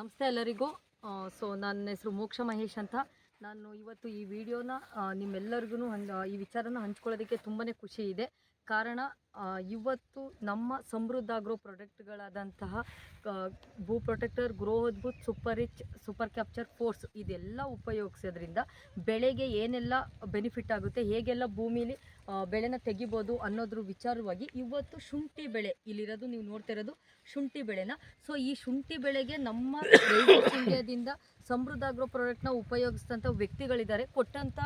ನಮಸ್ತೆ ಎಲ್ಲರಿಗೂ. ಸೊ ನನ್ನ ಹೆಸರು ಮೋಕ್ಷ ಮಹೇಶ್ ಅಂತ. ನಾನು ಇವತ್ತು ಈ ವಿಡಿಯೋನ ನಿಮ್ಮೆಲ್ಲರಿಗೂ ಈ ವಿಚಾರನ ಹಂಚ್ಕೊಳ್ಳೋದಕ್ಕೆ ತುಂಬಾ ಖುಷಿ ಇದೆ. ಕಾರಣ ಇವತ್ತು ನಮ್ಮ ಸಮೃದ್ಧ agro ಪ್ರಾಡಕ್ಟ್ಗಳಾದಂತಹ Bhu protector grow Adbhut super rich super capture force ಇದೆಲ್ಲ ಉಪಯೋಗಿಸೋದ್ರಿಂದ ಬೆಳೆಗೆ ಏನೆಲ್ಲ ಬೆನಿಫಿಟ್ ಆಗುತ್ತೆ, ಹೇಗೆಲ್ಲ ಭೂಮಿಲಿ ಬೆಳೆನ ತೆಗಿಬೋದು ಅನ್ನೋದ್ರ ವಿಚಾರವಾಗಿ ಇವತ್ತು ಶುಂಠಿ ಬೆಳೆ ಇಲ್ಲಿರೋದು, ನೀವು ನೋಡ್ತಾ ಇರೋದು ಶುಂಠಿ ಬೆಳೆನ. ಸೊ ಈ ಶುಂಠಿ ಬೆಳೆಗೆ ನಮ್ಮ ಇಂಡಿಯಾದಿಂದ ಸಮೃದ್ಧ ಆಗ್ರೋ ಪ್ರಾಡಕ್ಟ್ನ ಉಪಯೋಗಿಸಿದಂಥ ವ್ಯಕ್ತಿಗಳಿದ್ದಾರೆ ಕೊಟ್ಟಂಥ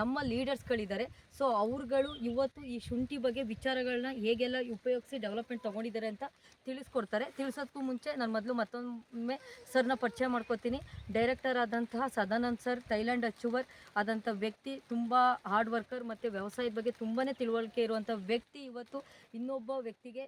ನಮ್ಮ ಲೀಡರ್ಸ್ಗಳಿದ್ದಾರೆ ಸೊ ಅವ್ರುಗಳು ಇವತ್ತು ಈ ಶುಂಠಿ ಬಗ್ಗೆ ವಿಚಾರಗಳನ್ನ ಹೇಗೆಲ್ಲ ಉಪಯೋಗಿಸಿ ಡೆವಲಪ್ಮೆಂಟ್ ತೊಗೊಂಡಿದ್ದಾರೆ ಅಂತ ತಿಳಿಸ್ಕೊಡ್ತಾರೆ. ತಿಳಿಸೋದಕ್ಕೂ ಮುಂಚೆ ನಾನು ಮೊದಲು ಮತ್ತೊಮ್ಮೆ ಸರ್ನ ಪರಿಚಯ ಮಾಡ್ಕೋತೀನಿ. ಡೈರೆಕ್ಟರ್ ಆದಂತಹ ಸದಾನಂದ್ ಸರ್ ಥೈಲ್ಯಾಂಡ್ ಅಚ್ಚುವರ್ ಆದಂಥ ವ್ಯಕ್ತಿ, ತುಂಬ ಹಾರ್ಡ್ ವರ್ಕರ್ ಮತ್ತು ವ್ಯವಸಾಯದ ಬಗ್ಗೆ ತುಂಬಾ ತಿಳುವಳಿಕೆ ಇರುವಂಥ ವ್ಯಕ್ತಿ ಇವತ್ತು ಇನ್ನೊಬ್ಬ ವ್ಯಕ್ತಿಗೆ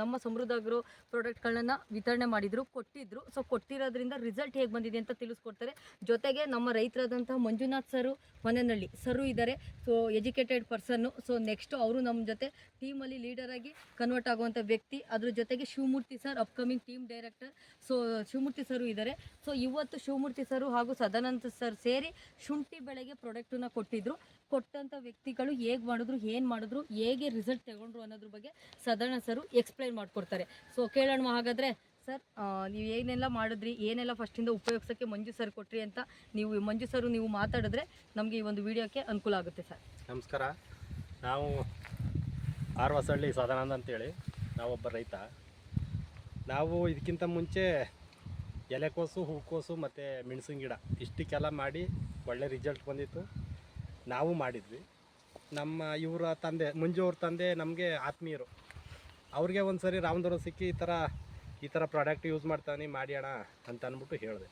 ನಮ್ಮ ಸಮೃದ್ಧ ಆಗ್ರೋ ಪ್ರಾಡಕ್ಟ್ಗಳನ್ನ ವಿತರಣೆ ಮಾಡಿದ್ರು, ಕೊಟ್ಟಿದ್ರು. ಸೊ ಕೊಟ್ಟಿರೋದ್ರಿಂದ ರಿಸಲ್ಟ್ ಹೇಗೆ ಬಂದಿದೆ ಅಂತ ತಿಳಿಸ್ಕೊಡ್ತಾರೆ. ಜೊತೆಗೆ ನಮ್ಮ ರೈತರಾದಂತಹ ಮಂಜುನಾಥ್ ಸರು ಮನೆಯಲ್ಲಿ ಸರು ಇದ್ದಾರೆ. So educated person so next ಅವರು ನಮ್ಮ ಜೊತೆ ಟೀಮಲ್ಲಿ ಆಗಿ ಕನ್ವರ್ಟ್ ಆಗುವಂಥ ವ್ಯಕ್ತಿ. ಅದ್ರ ಜೊತೆಗೆ Shivamurthy sir upcoming team director so Shivamurthy sir ಇದ್ದಾರೆ. ಸೊ ಇವತ್ತು ಶಿವಮೂರ್ತಿ ಸರು ಹಾಗೂ ಸದಾನಂದ ಸರ್ ಸೇರಿ ಶುಂಠಿ ಬೆಳೆಗೆ ಪ್ರಾಡಕ್ಟನ್ನು ಕೊಟ್ಟಿದ್ರು. ಕೊಟ್ಟಂಥ ವ್ಯಕ್ತಿಗಳು ಹೇಗೆ ಮಾಡಿದ್ರು, ಏನು ಮಾಡಿದ್ರು, ಹೇಗೆ ರಿಸಲ್ಟ್ ತಗೊಂಡ್ರು ಅನ್ನೋದ್ರ ಬಗ್ಗೆ ಸದರ್ಣ ಸರು ಎಕ್ಸ್ಪ್ಲೈನ್ ಮಾಡಿಕೊಡ್ತಾರೆ. ಸೊ ಕೇಳೋಣ ಹಾಗಾದರೆ, ಸರ್ ನೀವು ಏನೆಲ್ಲ ಮಾಡಿದ್ರಿ, ಏನೆಲ್ಲ ಫಸ್ಟಿಂದ ಉಪಯೋಗಿಸೋಕ್ಕೆ ಮಂಜು ಸರ್ ಕೊಟ್ರಿ ಅಂತ ನೀವು, ಮಂಜು ಸರು ನೀವು ಮಾತಾಡಿದ್ರೆ ನಮಗೆ ಈ ಒಂದು ವಿಡಿಯೋಕ್ಕೆ ಅನುಕೂಲ ಆಗುತ್ತೆ ಸರ್ ನಮಸ್ಕಾರ. ನಾವು ಆರ್ ಹೊಸಳ್ಳಿ ಸದಾನಂದ ಅಂತೇಳಿ. ನಾವೊಬ್ಬ ರೈತ. ನಾವು ಇದಕ್ಕಿಂತ ಮುಂಚೆ ಎಲೆಕೋಸು ಹೂಕೋಸು ಮತ್ತು ಮೆಣಸಿನ ಗಿಡ ಇಷ್ಟಕ್ಕೆಲ್ಲ ಮಾಡಿ ಒಳ್ಳೆ ರಿಸಲ್ಟ್ ಬಂದಿತ್ತು. ನಾವು ಮಾಡಿದ್ವಿ. ನಮ್ಮ ಇವರ ತಂದೆ ಮಂಜು ತಂದೆ ನಮಗೆ ಆತ್ಮೀಯರು. ಅವ್ರಿಗೆ ಒಂದು ಸರಿ ರಾಮದವ್ರು ಸಿಕ್ಕಿ ಈ ಥರ ಈ ಥರ ಪ್ರಾಡಕ್ಟ್ ಯೂಸ್ ಮಾಡ್ತಾನೆ ಮಾಡಿ ಅಣ್ಣ ಅಂತ ಅಂದ್ಬಿಟ್ಟು ಹೇಳಿದೆ.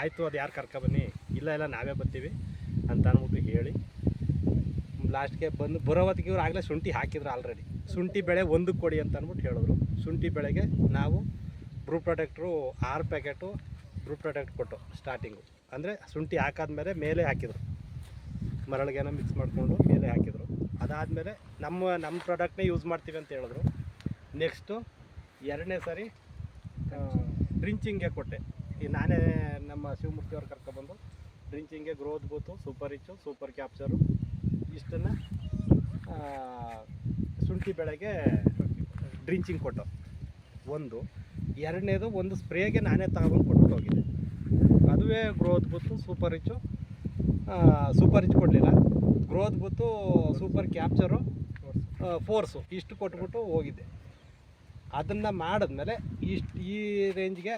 ಆಯಿತು, ಅದು ಯಾರು ಕರ್ಕೊಬನ್ನಿ ಇಲ್ಲ ಇಲ್ಲ, ನಾವೇ ಬರ್ತೀವಿ ಅಂತ ಅಂದ್ಬಿಟ್ಟು ಹೇಳಿ. ಲಾಸ್ಟ್ಗೆ ಬಂದು ಬರೋ ಹೊತ್ತಿಗೆ ಇವ್ರು ಆಗಲೇ ಶುಂಠಿ ಹಾಕಿದ್ರು ಆಲ್ರೆಡಿ ಶುಂಠಿ ಬೆಳೆ ಒಂದಕ್ಕೆ ಕೊಡಿ ಅಂತ ಅಂದ್ಬಿಟ್ಟು ಹೇಳಿದ್ರು. ಶುಂಠಿ ಬೆಳೆಗೆ ನಾವು ಬ್ರೂ ಪ್ರಾಡಕ್ಟ್ರು ಆರು ಪ್ಯಾಕೆಟು ಬ್ರೂ ಪ್ರಾಡಕ್ಟ್ ಕೊಟ್ಟು ಸ್ಟಾರ್ಟಿಂಗು ಅಂದರೆ ಶುಂಠಿ ಹಾಕಾದ್ಮೇಲೆ ಮೇಲೆ ಹಾಕಿದ್ರು. ಮರಳಿಗೆನ ಮಿಕ್ಸ್ ಮಾಡಿಕೊಂಡು ಮೇಲೆ ಹಾಕಿದ್ರು. ಅದಾದಮೇಲೆ ನಮ್ಮ ನಮ್ಮ ಪ್ರಾಡಕ್ಟ್ನೇ ಯೂಸ್ ಮಾಡ್ತೀವಿ ಅಂತ ಹೇಳಿದ್ರು. ನೆಕ್ಸ್ಟು ಎರಡನೇ ಸಾರಿ ಡ್ರಿಂಚಿಂಗ್ಗೆ ಕೊಟ್ಟೆ. ಈ ನಾನೇ ನಮ್ಮ ಶಿವಮೂರ್ತಿ ಅವ್ರು ಕರ್ಕೊಬಂದು ಡ್ರಿಂಚಿಂಗ್ಗೆ growth booth super rich super capture ಇಷ್ಟನ್ನು ಶುಂಠಿ ಬೆಳೆಗೆ ಡ್ರಿಂಚಿಂಗ್ ಕೊಟ್ಟು. ಒಂದು. ಎರಡನೇದು ಒಂದು ಸ್ಪ್ರೇಗೆ ನಾನೇ ತಗೊಂಡು ಕೊಟ್ಟು ಹೋಗಿದ್ದೆ. ಅದುವೇ growth booth super rich super rich ಕೊಡಲಿಲ್ಲ. Growth booth super capture force ಇಷ್ಟು ಕೊಟ್ಬಿಟ್ಟು ಹೋಗಿದ್ದೆ. ಅದನ್ನು ಮಾಡಿದ್ಮೇಲೆ ಇಷ್ಟು ಈ ರೇಂಜ್ಗೆ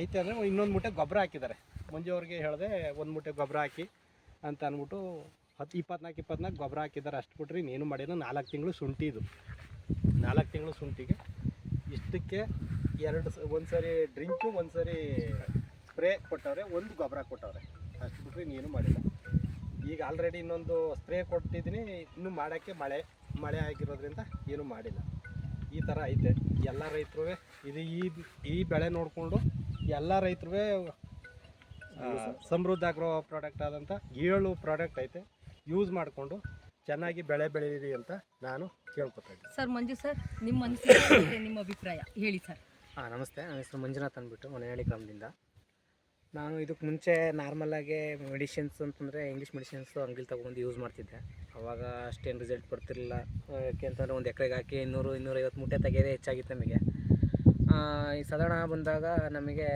ಐತೆ ಅಂದರೆ ಇನ್ನೊಂದು ಮೂಟೆ ಗೊಬ್ಬರ ಹಾಕಿದ್ದಾರೆ. ಮುಂಜೆ ಅವ್ರಿಗೆ ಹೇಳಿದೆ, ಒಂದು ಮೂಟೆ ಗೊಬ್ಬರ ಹಾಕಿ ಅಂತ ಅಂದ್ಬಿಟ್ಟು ಹತ್ತು ಇಪ್ಪತ್ನಾಲ್ಕು ಇಪ್ಪತ್ನಾಲ್ಕು ಗೊಬ್ಬರ ಹಾಕಿದ್ದಾರೆ. ಅಷ್ಟು ಬಿಟ್ರೆ ಇನ್ನೇನು ಮಾಡಿಲ್ಲ. ನಾಲ್ಕು ತಿಂಗಳು ಶುಂಠಿ ಇದು. ನಾಲ್ಕು ತಿಂಗಳು ಶುಂಠಿಗೆ. ಇಷ್ಟಕ್ಕೆ ಎರಡು ಒಂದು ಸರಿ ಡ್ರಿಂಕು ಒಂದು ಸರಿ ಸ್ಪ್ರೇ ಕೊಟ್ಟವ್ರೆ, ಒಂದು ಗೊಬ್ಬರ ಕೊಟ್ಟವ್ರೆ. ಅಷ್ಟು ಬಿಟ್ರೆ ಇನ್ನೇನು ಮಾಡಿಲ್ಲ. ಈಗ ಆಲ್ರೆಡಿ ಇನ್ನೊಂದು ಸ್ಪ್ರೇ ಕೊಟ್ಟಿದ್ದೀನಿ. ಇನ್ನೂ ಮಾಡೋಕ್ಕೆ ಮಳೆ ಮಳೆ ಆಗಿರೋದ್ರಿಂದ ಏನೂ ಮಾಡಿಲ್ಲ. ಈ ಥರ ಐತೆ. ಎಲ್ಲ ರೈತರು ಇದು ಈ ಈ ಬೆಳೆ ನೋಡಿಕೊಂಡು ಎಲ್ಲ ರೈತರು ಸಮೃದ್ಧ ಆಗ್ರೋ ಪ್ರಾಡಕ್ಟ್ ಆದಂಥ ಏಳು ಪ್ರಾಡಕ್ಟ್ ಐತೆ. ಯೂಸ್ ಮಾಡಿಕೊಂಡು ಚೆನ್ನಾಗಿ ಬೆಳೆ ಬೆಳೀರಿ ಅಂತ ನಾನು ಕೇಳ್ಕೊತಾ ಇದ್ದೀನಿ. ಸರ್ ಮಂಜು ಸರ್ ನಿಮ್ಮ ಅನಿಸಿಕೆ ನಿಮ್ಮ ಅಭಿಪ್ರಾಯ ಹೇಳಿ ಸರ್. ಹಾಂ ನಮಸ್ತೆ. ನನ್ನ ಹೆಸರು ಮಂಜುನಾಥ್ ಅಂದ್ಬಿಟ್ಟು ಮನೆಹಳ್ಳಿ ಗ್ರಾಮದಿಂದ. ನಾನು ಇದಕ್ಕೆ ಮುಂಚೆ ನಾರ್ಮಲಾಗಿ ಮೆಡಿಸಿನ್ಸ್ ಅಂತಂದರೆ ಇಂಗ್ಲೀಷ್ ಮೆಡಿಸಿನ್ಸು ಅಂಗಿಲ್ ತೊಗೊಂಡು ಯೂಸ್ ಮಾಡ್ತಿದ್ದೆ. ಅವಾಗ ಅಷ್ಟೇನು ರಿಸಲ್ಟ್ ಬರ್ತಿರಲಿಲ್ಲ ಯಾಕೆ ಅಂತಂದರೆ ಒಂದು ಎಕರೆಗೆ ಹಾಕಿ ಇನ್ನೂರು, ಇನ್ನೂರೈವತ್ತು ಮೂಟೆ ತೆಗೆಯೋದೇ ಹೆಚ್ಚಾಗಿತ್ತು ನಮಗೆ. ಈ ಸಾಧಾರಣ ಬಂದಾಗ ನಮಗೆ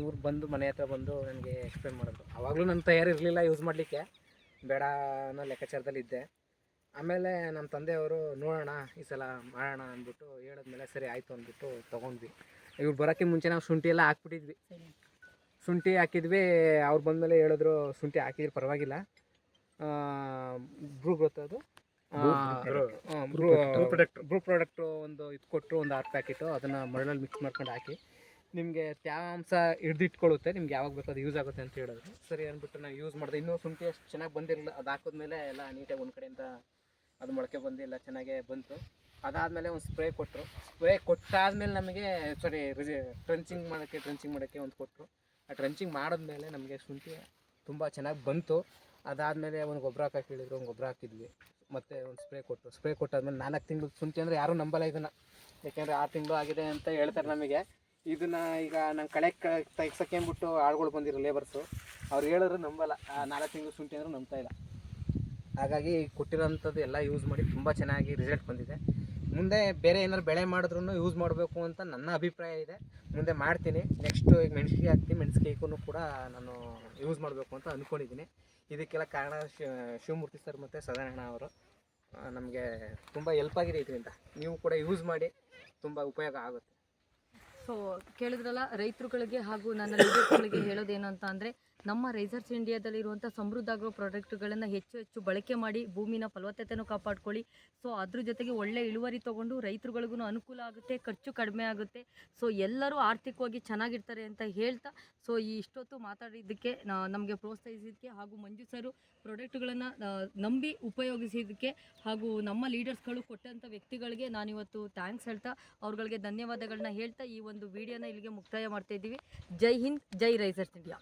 ಇವ್ರು ಬಂದು ಮನೆ ಹತ್ರ ಬಂದು ನನಗೆ ಎಕ್ಸ್ಪ್ಲೇನ್ ಮಾಡೋದು ಆವಾಗಲೂ ನನ್ನ ತಯಾರಿರಲಿಲ್ಲ ಯೂಸ್ ಮಾಡಲಿಕ್ಕೆ. ಬೇಡ ಅನ್ನೋ ಲೆಕ್ಕಾಚಾರದಲ್ಲಿ ಇದ್ದೆ. ಆಮೇಲೆ ನಮ್ಮ ತಂದೆಯವರು, ನೋಡೋಣ, ಈ ಸಲ ಮಾಡೋಣ ಅಂದ್ಬಿಟ್ಟು ಹೇಳಿದ್ಮೇಲೆ ಸರಿ ಆಯಿತು ಅಂದ್ಬಿಟ್ಟು ತೊಗೊಂಡ್ವಿ. ಇವ್ರು ಬರೋಕ್ಕೆ ಮುಂಚೆ ನಾವು ಶುಂಠಿ ಎಲ್ಲ ಹಾಕ್ಬಿಟ್ಟಿದ್ವಿ. ಶುಂಠಿ ಹಾಕಿದ್ವಿ ಅವ್ರು ಬಂದಮೇಲೆ ಹೇಳಿದ್ರು ಶುಂಠಿ ಹಾಕಿದ್ರೆ ಪರವಾಗಿಲ್ಲ. Bru growth Bru product. Bru product ಒಂದು ಇದು ಕೊಟ್ಟರು ಒಂದು ಆರು ಪ್ಯಾಕೆಟು ಅದನ್ನು ಮರಳಲ್ಲಿ ಮಿಕ್ಸ್ ಮಾಡ್ಕೊಂಡು ಹಾಕಿ. ನಿಮಗೆ ತ್ಯಾವಾಂಶ ಹಿಡ್ದಿಟ್ಕೊಳ್ಳುತ್ತೆ ನಿಮ್ಗೆ ಯಾವಾಗ ಬೇಕೋ ಅದು ಯೂಸ್ ಆಗುತ್ತೆ ಅಂತ ಹೇಳಿದ್ರು. ಸರಿ ಅಂದ್ಬಿಟ್ಟು ನಾವು ಯೂಸ್ ಮಾಡಿದೆ. ಇನ್ನೂ ಶುಂಠಿ ಅಷ್ಟು ಚೆನ್ನಾಗಿ ಬಂದಿರಲಿಲ್ಲ. ಅದು ಹಾಕಿದ್ಮೇಲೆ ಎಲ್ಲ ನೀಟಾಗಿ ಒಂದು ಕಡೆಯಿಂದ ಅದು ಮೊಳಕೆ ಬಂದಿಲ್ಲ ಚೆನ್ನಾಗೇ ಬಂತು. ಅದಾದಮೇಲೆ ಒಂದು ಸ್ಪ್ರೇ ಕೊಟ್ಟರು ಸ್ಪ್ರೇ ಕೊಟ್ಟಾದ್ಮೇಲೆ ನಮಗೆ ಸಾರಿ ಟ್ರಂಚಿಂಗ್ ಮಾಡೋಕ್ಕೆ ಟ್ರಂಚಿಂಗ್ ಮಾಡೋಕ್ಕೆ ಒಂದು ಕೊಟ್ಟರು ಆ ಟ್ರಂಚಿಂಗ್ ಮಾಡಿದ್ಮೇಲೆ ನಮಗೆ ಶುಂಠಿ ತುಂಬ ಚೆನ್ನಾಗಿ ಬಂತು. ಅದಾದಮೇಲೆ ಒಂದು ಗೊಬ್ಬರ ಹಾಕಕ್ಕೆ ಹೇಳಿದ್ರು, ಒಂದು ಗೊಬ್ಬರ ಹಾಕಿದ್ವಿ. ಮತ್ತು ಒಂದು ಸ್ಪ್ರೇ ಕೊಟ್ಟು ಸ್ಪ್ರೇ ಕೊಟ್ಟಾದ್ಮೇಲೆ ನಾಲ್ಕು ತಿಂಗಳು ಶುಂಠಿ ಅಂದರೆ ಯಾರೂ ನಂಬಲ್ಲ ಇದನ್ನು. ಯಾಕೆಂದರೆ ಆರು ತಿಂಗಳು ಆಗಿದೆ ಅಂತ ಹೇಳ್ತಾರೆ ನಮಗೆ. ಇದನ್ನ ಈಗ ನಂಗೆ ಕಳೆ ತೆಗ್ಸಕ್ಕೆ ಬಿಟ್ಟು ಆಳುಗಳು ಬಂದಿರೋ ಲೇಬರ್ಸು ಅವ್ರು ಹೇಳಿದ್ರು ನಂಬಲ್ಲ. ನಾಲ್ಕು ತಿಂಗಳು ಶುಂಠಿ ಅಂದರೂ ನಂಬ್ತಾ ಇಲ್ಲ. ಹಾಗಾಗಿ ಕೊಟ್ಟಿರೋಂಥದ್ದು ಎಲ್ಲ ಯೂಸ್ ಮಾಡಿ ತುಂಬ ಚೆನ್ನಾಗಿ ರಿಸಲ್ಟ್ ಬಂದಿದೆ. ಮುಂದೆ ಬೇರೆ ಏನಾದ್ರು ಬೆಳೆ ಮಾಡಿದ್ರು ಯೂಸ್ ಮಾಡಬೇಕು ಅಂತ ನನ್ನ ಅಭಿಪ್ರಾಯ ಇದೆ. ಮುಂದೆ ಮಾಡ್ತೀನಿ. ನೆಕ್ಸ್ಟು ಈಗ ಮೆಣಸಿಗೆ ಹಾಕ್ತೀನಿ. ಮೆಣಸಿಗೆಗೂ ಕೂಡ ನಾನು ಯೂಸ್ ಮಾಡಬೇಕು ಅಂತ ಅಂದ್ಕೊಂಡಿದ್ದೀನಿ ಇದಕ್ಕೆಲ್ಲ ಕಾರಣ ಶಿವ ಶಿವಮೂರ್ತಿ ಸರ್ ಮತ್ತು ಸದಾನಣ್ಣ ಅವರು. ನಮಗೆ ತುಂಬ ಹೆಲ್ಪ್ ಆಗಿದೆ ಇದರಿಂದ. ನೀವು ಕೂಡ ಯೂಸ್ ಮಾಡಿ ತುಂಬ ಉಪಯೋಗ ಆಗುತ್ತೆ. ಸೊ ಕೇಳಿದ್ರಲ್ಲ, ರೈತರುಗಳಿಗೆ ಹಾಗೂ ನನ್ನ ರೈತರುಗಳಿಗೆ ಹೇಳೋದೇನು ಅಂತ ಅಂದರೆ ನಮ್ಮ ರೈಸರ್ಸ್ ಇಂಡಿಯಾದಲ್ಲಿರುವಂಥ ಸಮೃದ್ಧ ಆಗೋ ಪ್ರಾಡಕ್ಟ್ಗಳನ್ನು ಹೆಚ್ಚು ಹೆಚ್ಚು ಬಳಕೆ ಮಾಡಿ ಭೂಮಿನ ಫಲವತ್ತತೆಯನ್ನು ಕಾಪಾಡ್ಕೊಳ್ಳಿ. ಸೊ ಅದ್ರ ಜೊತೆಗೆ ಒಳ್ಳೆ ಇಳುವರಿ ತೊಗೊಂಡು ರೈತರುಗಳಿಗೂ ಅನುಕೂಲ ಆಗುತ್ತೆ, ಖರ್ಚು ಕಡಿಮೆ ಆಗುತ್ತೆ. ಸೊ ಎಲ್ಲರೂ ಆರ್ಥಿಕವಾಗಿ ಚೆನ್ನಾಗಿರ್ತಾರೆ ಅಂತ ಹೇಳ್ತಾ ಸೊ ಈ ಇಷ್ಟೊತ್ತು ಮಾತಾಡಿದ್ದಕ್ಕೆ ನಮಗೆ ಪ್ರೋತ್ಸಾಹಿಸಿದ್ದಕ್ಕೆ ಹಾಗೂ ಮಂಜು ಪ್ರಾಡಕ್ಟ್ ಪ್ರಾಡಕ್ಟ್ಗಳನ್ನು ನಂಬಿ ಉಪಯೋಗಿಸಿದ್ದಕ್ಕೆ ಹಾಗೂ ನಮ್ಮ ಲೀಡರ್ಸ್ಗಳು ಕೊಟ್ಟಂಥ ವ್ಯಕ್ತಿಗಳಿಗೆ ನಾನಿವತ್ತು ಥ್ಯಾಂಕ್ಸ್ ಹೇಳ್ತಾ, ಅವ್ರಗಳಿಗೆ ಧನ್ಯವಾದಗಳನ್ನ ಹೇಳ್ತಾ ಈ ಒಂದು ವಿಡಿಯೋನ ಇಲ್ಲಿಗೆ ಮುಕ್ತಾಯ ಮಾಡ್ತಾ ಇದ್ದೀವಿ. ಜೈ ಹಿಂದ್, ಜೈ ರೈಸರ್ಸ್ ಇಂಡಿಯಾ